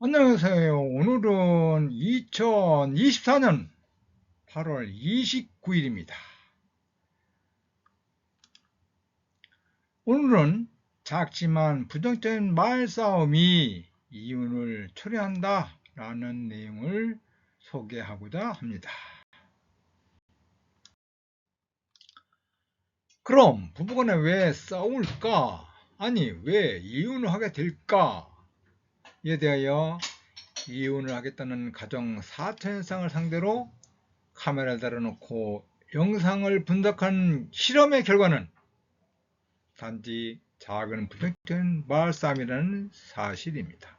안녕하세요. 오늘은 2024년 8월 29일입니다. 오늘은 작지만 부정적인 말싸움이 이윤을 초래한다 라는 내용을 소개하고자 합니다. 그럼 부부간에 왜 싸울까? 아니 왜 이혼을 하게 될까? 이에 대하여 이혼을 하겠다는 가정 4천상을 상대로 카메라를 달아놓고 영상을 분석한 실험의 결과는 단지 작은 부정적인 말싸움이라는 사실입니다.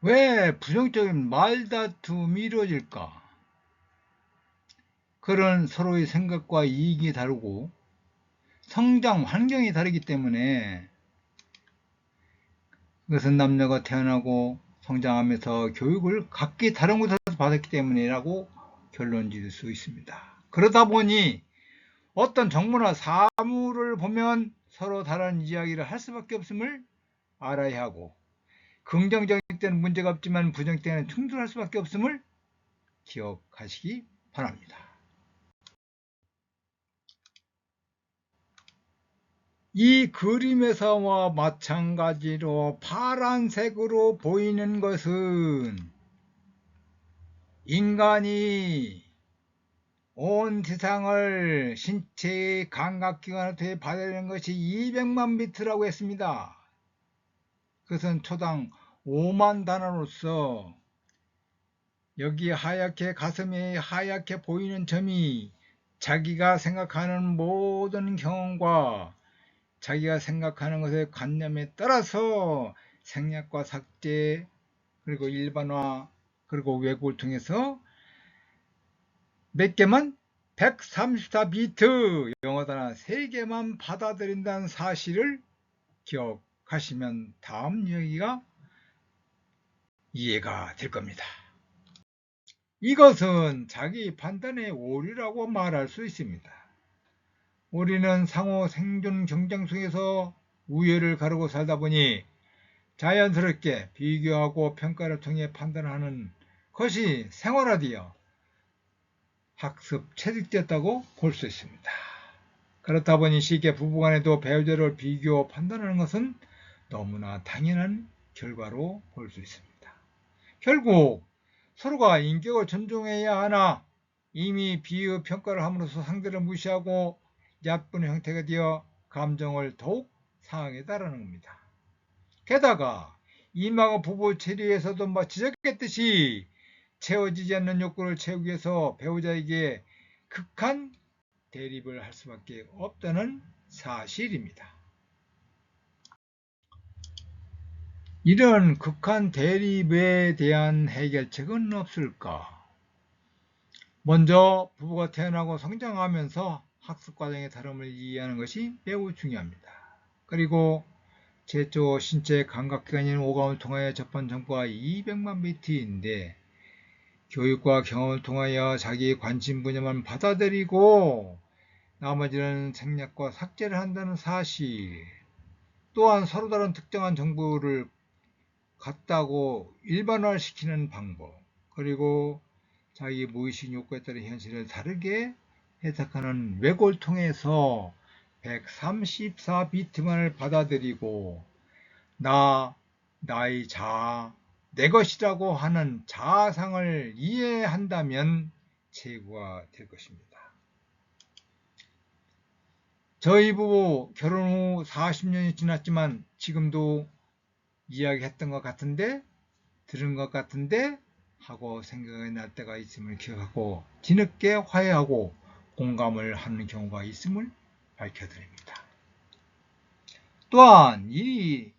왜 부정적인 말다툼이 이루어질까? 그런 서로의 생각과 이익이 다르고 성장 환경이 다르기 때문에 그것은 남녀가 태어나고 성장하면서 교육을 각기 다른 곳에서 받았기 때문이라고 결론 지을 수 있습니다. 그러다 보니 어떤 정보나 사물을 보면 서로 다른 이야기를 할 수밖에 없음을 알아야 하고 긍정적일 때는 문제가 없지만 부정적 때는 충돌할 수밖에 없음을 기억하시기 바랍니다. 이 그림에서와 마찬가지로 파란색으로 보이는 것은 인간이 온 세상을 신체의 감각기관을 통해 받아들이는 것이 200만 비트라고 했습니다. 그것은 초당 5만 단어로서 여기 하얗게 가슴에 하얗게 보이는 점이 자기가 생각하는 모든 경험과 자기가 생각하는 것의 관념에 따라서 생략과 삭제 그리고 일반화 그리고 왜곡을 통해서 몇 개만 134비트 영어 단어 3개만 받아들인다는 사실을 기억하시면 다음 이야기가 이해가 될 겁니다. 이것은 자기 판단의 오류라고 말할 수 있습니다. 우리는 상호 생존 경쟁 속에서 우열을 가르고 살다 보니 자연스럽게 비교하고 평가를 통해 판단하는 것이 생활화되어 학습 체득되었다고 볼 수 있습니다. 그렇다 보니 쉽게 부부간에도 배우자를 비교 판단하는 것은 너무나 당연한 결과로 볼 수 있습니다. 결국 서로가 인격을 존중해야 하나 이미 비의 평가를 함으로써 상대를 무시하고 얕은 형태가 되어 감정을 더욱 상하게 따르는 겁니다. 게다가 이마가 부부 체리에서도 뭐 지적했듯이 채워지지 않는 욕구를 채우기 위해서 배우자에게 극한 대립을 할 수밖에 없다는 사실입니다. 이런 극한 대립에 대한 해결책은 없을까? 먼저 부부가 태어나고 성장하면서 학습 과정의 다름을 이해하는 것이 매우 중요합니다. 그리고 제초 신체 감각기관인 오감을 통하여 접한 정보가 200만 비트인데 교육과 경험을 통하여 자기의 관심 분야만 받아들이고 나머지는 생략과 삭제를 한다는 사실 또한 서로 다른 특정한 정보를 같다고 일반화시키는 방법 그리고 자기 무의식 욕구에 따른 현실을 다르게 해석하는 왜곡을 통해서 134비트만을 받아들이고 나, 나의 자아, 내 것이라고 하는 자아상을 이해한다면 최고가 될 것입니다. 저희 부부 결혼 후 40년이 지났지만 지금도 이야기했던 것 같은데 들은 것 같은데 하고 생각이 날 때가 있음을 기억하고 뒤늦게 화해하고 공감을 하는 경우가 있음을 밝혀드립니다. 또한 이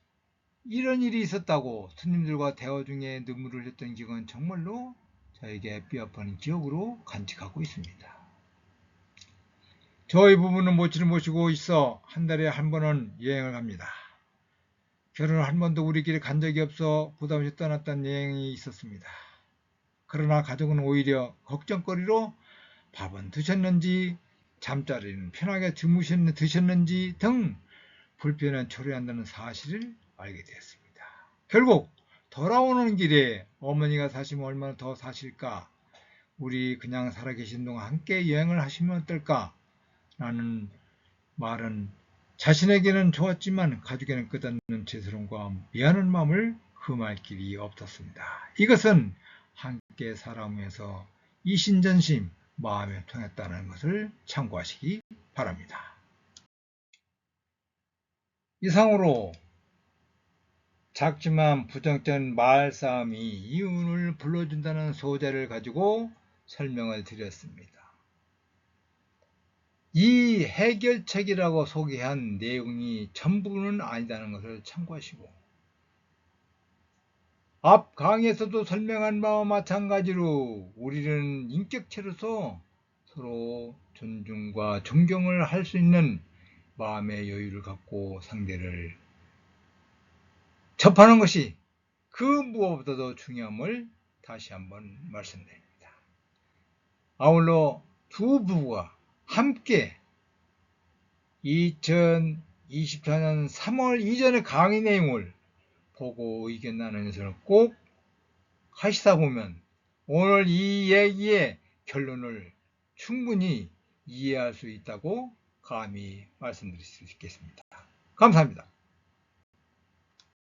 이런 일이 있었다고 스님들과 대화 중에 눈물을 흘렸던 기억은 정말로 저에게 뼈아픈 기억으로 간직하고 있습니다. 저희 부부는 모치를 모시고 있어 한 달에 한 번은 여행을 갑니다. 결혼을 한 번도 우리끼리 간 적이 없어 부담 없이 떠났던 여행이 있었습니다. 그러나 가족은 오히려 걱정거리로 밥은 드셨는지 잠자리는 편하게 주무셨는 드셨는지 등 불편은 초래한다는 사실을 알게 되었습니다. 결국 돌아오는 길에 어머니가 사시면 얼마나 더 사실까? 우리 그냥 살아계신 동안 함께 여행을 하시면 어떨까? 라는 말은 자신에게는 좋았지만 가족에는 끝없는 죄스러움과 미안한 마음을 흠할 길이 없었습니다. 이것은 함께 살아오면서 이신전심 마음에 통했다는 것을 참고하시기 바랍니다. 이상으로 작지만 부정적인 말 싸움이 이윤을 불러준다는 소재를 가지고 설명을 드렸습니다. 이 해결책이라고 소개한 내용이 전부는 아니다는 것을 참고하시고 앞 강의에서도 설명한 바와 마찬가지로 우리는 인격체로서 서로 존중과 존경을 할 수 있는 마음의 여유를 갖고 상대를 접하는 것이 그 무엇보다도 중요함을 다시 한번 말씀드립니다. 아울러 두 부부가 함께 2024년 3월 이전의 강의 내용을 보고 의견 나누면서 꼭 하시다 보면 오늘 이 얘기의 결론을 충분히 이해할 수 있다고 감히 말씀드릴 수 있겠습니다. 감사합니다.